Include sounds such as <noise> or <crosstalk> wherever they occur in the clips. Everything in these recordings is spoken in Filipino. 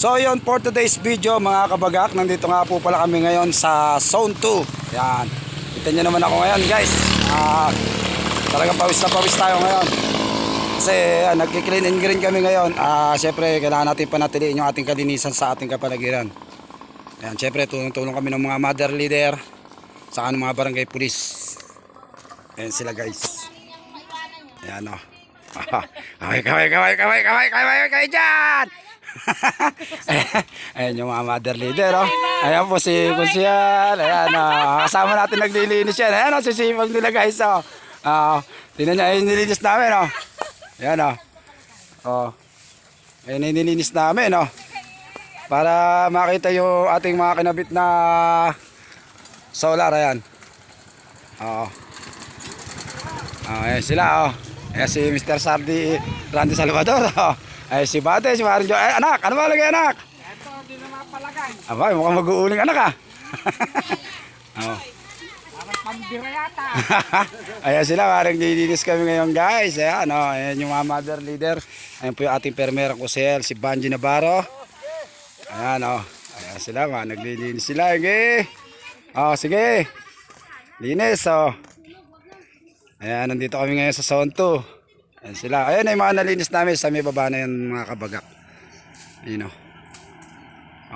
So yun for today's video mga kabagak, nandito nga po pala kami ngayon sa Zone 2. Yan. Kita nyo naman ako ngayon guys. Ah, talagang pawis na pawis tayo ngayon. Kasi yan, nagki-clean and green kami ngayon. Ah, syempre kailangan natin panatiliin yung ating kalinisan sa ating kapaligiran. Yan, syempre tulong-tulong kami ng mga mother leader saka ng mga barangay police. Ayan sila guys. Ayan o. Kaway, kaway, kaway, kaway, kaway, kaway, kaway dyan! <laughs> Ayan yung mga mother leader, oh. Ayan po si Kunsyal. Ayan, oh. Kasama natin naglilinis yan. Ayan, oh, sisipag nila guys, oh. Ah, tingnan niya, ayun nilinis namin, oh. Ayan, oh. Oh. Ayan nilinis namin, oh. Para makita yung ating mga kinabit na solar, ayan. Oo. Oh, ayan sila, oh. Ayan si Mr. Sardi Randy Salvador, oh. Ay si Bate, si Mario. Ay, anak, ano ba lagay anak? Ito, di na mapalagay. Aba, mukhang mag-uuling anak ah. <laughs> oh. Parang pambira yata. <laughs> Ayan sila, parang nililinis kami ngayon guys. Ayan, oh, ayan yung mga mother leader. Ayan po yung ating permerang kusel, si Banji Navarro. Ayan, oh. Ayan sila, mga naglilinis sila. Sige. Oh, sige. Linis, oh. Ayan, nandito kami ngayon sa zone 2. Ayan sila. Ayan yung mga nalinis namin sa may baba na yan mga kabagak. Ayun, oh.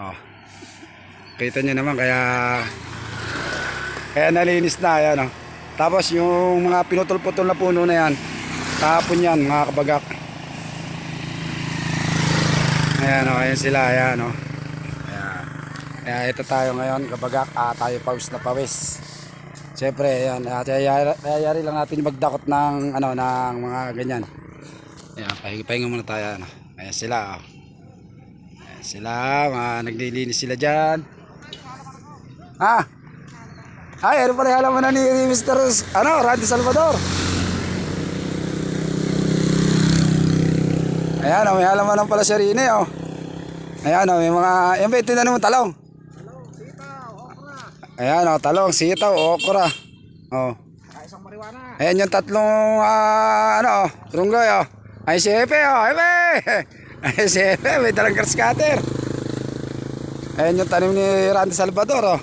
Oh. Kita nyo naman, kaya kaya nalinis na, ayan o. Tapos yung mga pinutol-putol na puno na yan, kahapon yan, mga kabagak. Ayan o, ayan sila, ayan o. Ayan. Kaya ito tayo ngayon, kabagak, ah, tayo pawis na pawis. Siyempre, ayan, at ayari lang natin magdakot ng, ano, ng mga ganyan. Ayan, pahinga, pahinga muna tayo, ano. Ayan sila, o. Ayan sila, mga naglilinis sila dyan. Ah, ay, ano pala halaman na ni Mr. Ano, Randy Salvador? Ayan, oh, may halaman lang pala siya rin eh, oh. Ayan, oh, may mga, yan ba, tinanong mo talong? Ayan, oh, talong, sitaw, okra. Oh. Isang mariwana. Ayan yung tatlong, ah, ano, oh, trunggoy, oh. Ay, si Epe, oh, Epe! <laughs> Ay, si Epe, may dalang grass cutter. Ayan yung tanim ni Randy Salvador, oh.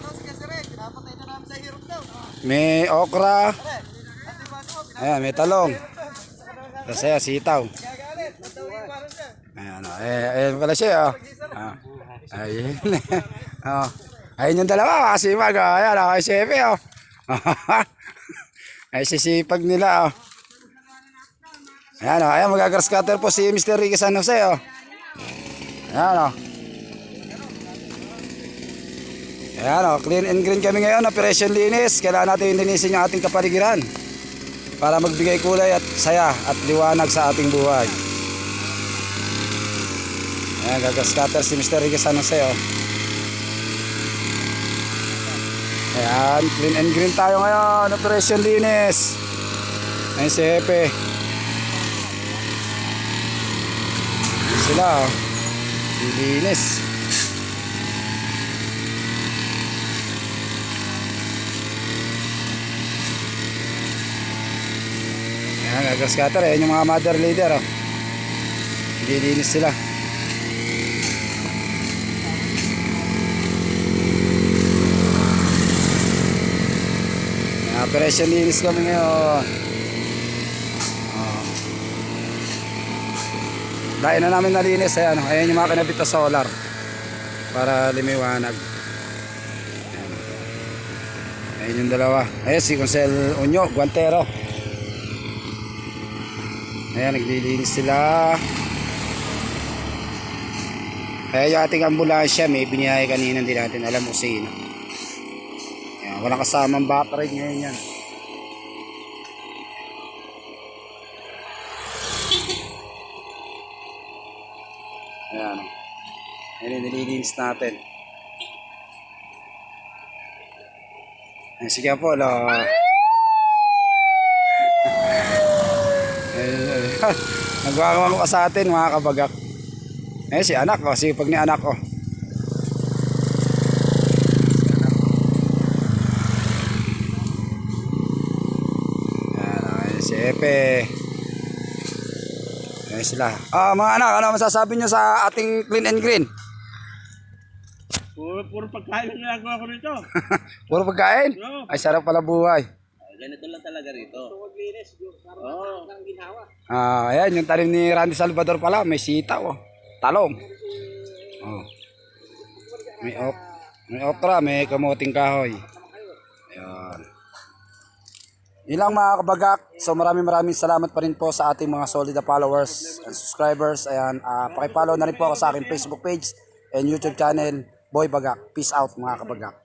May okra. Ayan, may talong. Tapos ayan, sitaw. Ayan, oh. eh, ayan pala siya, oh. Ah, ayun. <laughs> oh. Ayun yung dalawa, kasi mag, oh. Ayan, oh, ay sepe, oh. <laughs> ay sisipag nila, oh. Ayan, oh. Ayan, magagrass po si Mr. Ricky San Jose, oh. Ayan, oh. Ayan, oh. Clean and green kami ngayon, operation linis. Kailangan natin linisin yung ating kapaligiran para magbigay kulay at saya at liwanag sa ating buhay. Ayan, gagas cutter si Mr. Ricky San Jose, oh. Ayan, clean and green tayo ngayon. Operation linis. Ayan si Hepe. Sila, oh. Lilinis. Ayan, gagas cutter. Ayan yung mga mother leader, oh. Lilinis sila. Operation linis kami ngayon. Oh. Dahil na namin nalinis, ayan, ayan yung mga kinabit na solar para limiwanag. Ayan. Ayan yung dalawa. Ayan si Consel Unyo, Guantero. Ayan, naglilinis sila. Kaya yung ating ambulansya, may biniyahe kanina, hindi natin alam kung sino. Walang kasamang backride ngayon yan. Ayan. Ayan yung nililinis natin. Ayan, sige po, lo. <laughs> Nagwawang pa sa atin mga kabagak. Eh si anak ko, si pag ni anak ko. Si Epe. Ayan sila. Ah, mga anak, ano masasabi niyo sa ating clean and green? Puro, puro pagkain ang ginagawa ko rito. <laughs> Puro pagkain? Ay, sarap pala buhay. Ganito lang talaga rito. Oo. Ah, ayan, yung talim ni Randy Salvador pala, may sitaw, oh. talong. Oh. May ok, may okra, may kamuting kahoy. Ayan. Yun lang mga kabagak. So maraming maraming salamat pa rin po sa ating mga solid na followers and subscribers. Ayan, ah, pakipollow na rin po ako sa aking Facebook page and YouTube channel, Boy Bagak. Peace out mga kabagak.